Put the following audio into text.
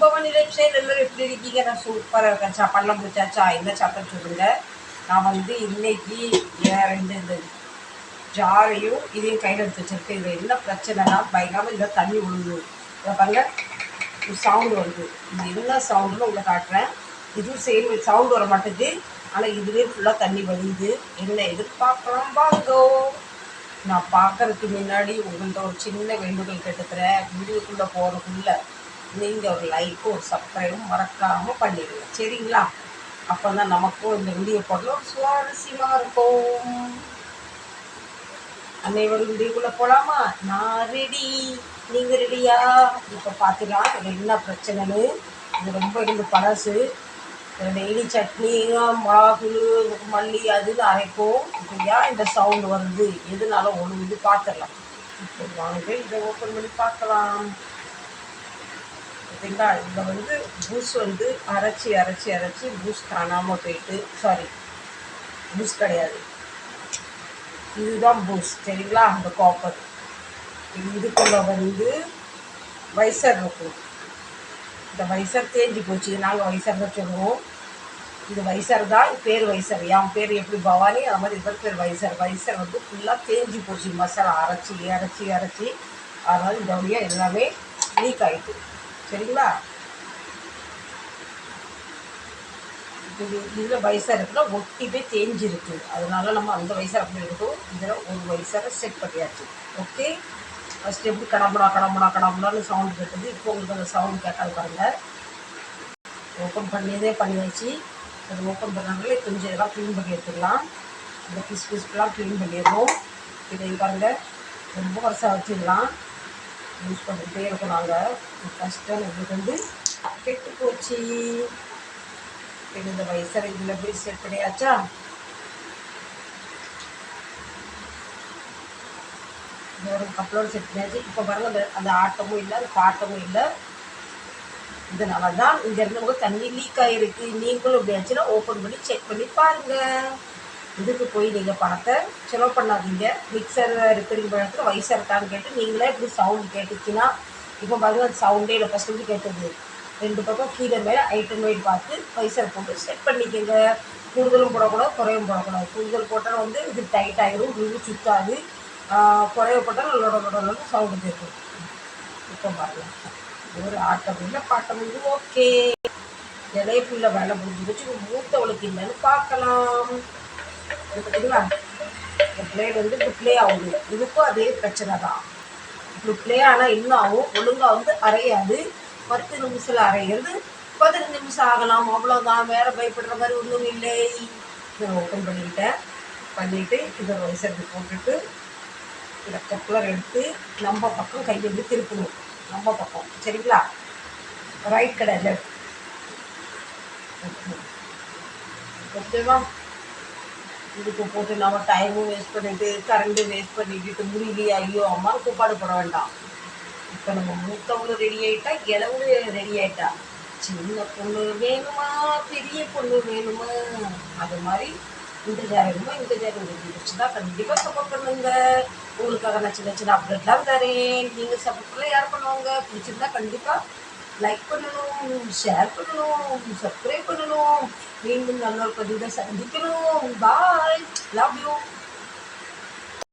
Bhavani life எல்லாரும் எப்படி இருக்கீங்க நான் சூப்பராக இருக்கேன். சாப்பாடெலாம் முடிச்சாச்சா என்ன சாப்பிட்டு சொல்லுங்க. நான் வந்து இன்னைக்கு ரெண்டு இந்த ஜாரையும் இதையும் கையில் எடுத்து வச்சிருக்கேன். இதில் என்ன பிரச்சனைனா பயங்கரமாக இதில் தண்ணி விழுது இதை பாருங்க ஒரு சவுண்டு வருது. இது என்ன சவுண்டுன்னு உங்களை காட்டுறேன். இதுவும் சேம் சவுண்டு வர மாட்டேங்குது. ஆனால் இதுலேயே ஃபுல்லாக தண்ணி வலியுது என்ன எதிர்பார்க்கலாம் வாங்கோ நான் பார்க்கறதுக்கு முன்னாடி உங்கள்கிட்ட ஒரு சின்ன வேண்டுகோள் கேட்டுக்கிறேன். வீடியோக்குள்ளே போகிறதுக்குள்ள நீங்கள் ஒரு லைக்கும் சப்ஸ்கிரைபும் மறக்காமல் பண்ணிடுங்க. சரிங்களா? அப்போ தான் நமக்கும் இந்த வீடியோ போடலாம் சுவாரஸ்யமாக இருக்கும். அனைவரும் வீடியோக்குள்ளே போகலாமா நான் ரெடி நீங்கள் ரெடியா இப்போ பார்த்துக்கலாம் இது என்ன பிரச்சனைன்னு? இது ரொம்ப இருந்து பழசு. டெய்லி சட்னியும் மிளகு மல்லி அது அரைப்போம். இப்போ ஏன் இந்த சவுண்டு வருது? எதுனால ஒன்று இது பார்த்துடலாம் இப்போ வாங்க இதை ஓப்பன் பண்ணி பார்க்கலாம். பார்த்தீங்களா இதில் வந்து பூஸ் வந்து அரைச்சி அரைச்சி அரைச்சி பூஸ் காணாமல் போயிட்டு சாரி பூஸ் கிடையாது. இதுதான் பூஸ் சரிங்களா? அந்த காப்பர் இதுக்குள்ள வந்து வைசர் இருக்கும். இந்த வைசர் தேஞ்சு போச்சு. நாங்கள் வைசர் தான் சொல்லுவோம். இது வைசர் தான் பேர் வைசர் என் பேர் எப்படி பவானி? அது மாதிரி இவர் பேர் வைசர் வைசர் வந்து ஃபுல்லாக தேஞ்சு போச்சு. மசாலா அரைச்சி அரைச்சி அரைச்சி. அதனால் இந்த வழியாக எல்லாமே லீக் ஆகிட்டு சரிங்களா? இது இதில் வயசாக இருக்குன்னா ஒட்டி போய் தேஞ்சிருக்கு. அதனால நம்ம அந்த வயசாக அப்படி இருக்கும் இதில் ஒரு வயசாக செட் பண்ணியாச்சு. ஓகே ஃபஸ்ட்டு எப்படி கடம்புடா கடம்புடா கடம்புடான்னு சவுண்ட் கேட்டது. இப்போ உங்களுக்கு அந்த சவுண்ட் கேட்டால் பாருங்க. ஓப்பன் பண்ணியதே பண்ணியாச்சு. அது ஓப்பன் பண்ணாங்களே கொஞ்சம் இதெல்லாம் க்ளீன் பண்ணி எடுத்துக்கலாம். இந்த பிஸ் பிஸ்லாம் க்ளீன் பண்ணிடுறோம். இதை பாருங்க. ரொம்ப வருஷம் வச்சிடலாம் யூஸ் பண்ணிக்கிட்டே இருக்கோம் நாங்கள் ஃபஸ்ட்டு எங்களுக்கு வந்து கெட்டு போச்சு. இந்த வயசில் இதில் போய் செட் பண்ணியாச்சா? ஒரு கப்பலோடு செட் பண்ணியாச்சு. இப்போ பாருங்க அந்த அந்த ஆட்டமும் இல்லை அந்த பாட்டமும் இல்லை. இதனால தான் இங்கேருந்து நமக்கு தண்ணி லீக் ஆகிருக்கு நீங்களும் எப்படியாச்சுன்னா ஓப்பன் பண்ணி செக் பண்ணி பாருங்கள் இதுக்கு போய் நீங்கள் பணத்தை செலவு பண்ணாதீங்க. மிக்சர் ரிப்பேரிங் பண்ணுறதுக்கு வயசாக இருக்கான்னு கேட்டு நீங்களே இப்படி சவுண்ட் கேட்டுச்சுன்னா இப்போ பாருங்கள் அந்த சவுண்டே இல்லை ஃபஸ்ட்டு வந்து கேட்டது. ரெண்டு பக்கம் கீழே மேலே ஐட்டம் வெயிட் பார்த்து வயசாக போட்டு செட் பண்ணிக்கோங்க. கூடுதலும் போடக்கூடாது குறையும் போடக்கூடாது. கூடுதல் போட்டால் வந்து இது டைட் ஆகிடும் இது சுத்தாது. குறைய போட்டால் நல்லோட லொட சவுண்டு கேட்கும். இப்போ பாருங்கள் ஒரு ஆட்டம் இல்லை பாட்டம் இது ஓகே இலைய ஃபுல்லாக வேலை முடிஞ்சு வச்சு மூத்தவளுக்கு என்னன்னு பார்க்கலாம். இது இந்த வந்து இப்படி பிளே ஆகுது இதுக்கும் அதே பிரச்சனை தான். இப்படி பிளே ஆனால் இன்னும் ஆகும். ஒழுங்காக வந்து அரையாது. பத்து நிமிஷத்தில் அரைகிறது பதினஞ்சு நிமிஷம் ஆகலாம். அவ்வளோதான் வேறு பயப்படுற மாதிரி ஒன்றும் இல்லை. இதை ஓப்பன் பண்ணிக்கிட்டேன் பண்ணிவிட்டு இதை ரைசருக்கு போட்டுட்டு இந்த கப்ளர் எடுத்து நம்ம பக்கம் கையை வந்து திருப்பணும். நம்ம பக்கம். சரிங்களா? ரைட் கடை லெஃப்ட் ஓகேவா? இதுக்கு போட்டு நம்ம டைமும் வேஸ்ட் பண்ணிட்டு கரண்ட்டு வேஸ்ட் பண்ணிக்கிட்டு முடியலையே ஐயோ அம்மா கூப்பாடு போட வேண்டாம். இப்போ நம்ம மூத்தவங்களும் ரெடி ஆகிட்டா இளவங்களும் ரெடி ஆகிட்டா சின்ன பொண்ணு வேணுமா? பெரிய பொண்ணு வேணுமா? அது மாதிரி இந்த ஜார் இந்த ஜார் பிடிச்சதா கண்டிப்பாக சப்போர்ட் பண்ணுங்க. உங்களுக்காக நான் சின்ன சின்ன அப்டேட்லாம் தரேன். நீங்கள் சப்போர்ட் பண்ணல யார் பண்ணுவாங்க? பிடிச்சிருந்தா கண்டிப்பாக லைக் பண்ணணும் ஷேர் பண்ணணும் subscribe Ngayon mo na, Lord, paduda sa Andutulong. Bye! Love you!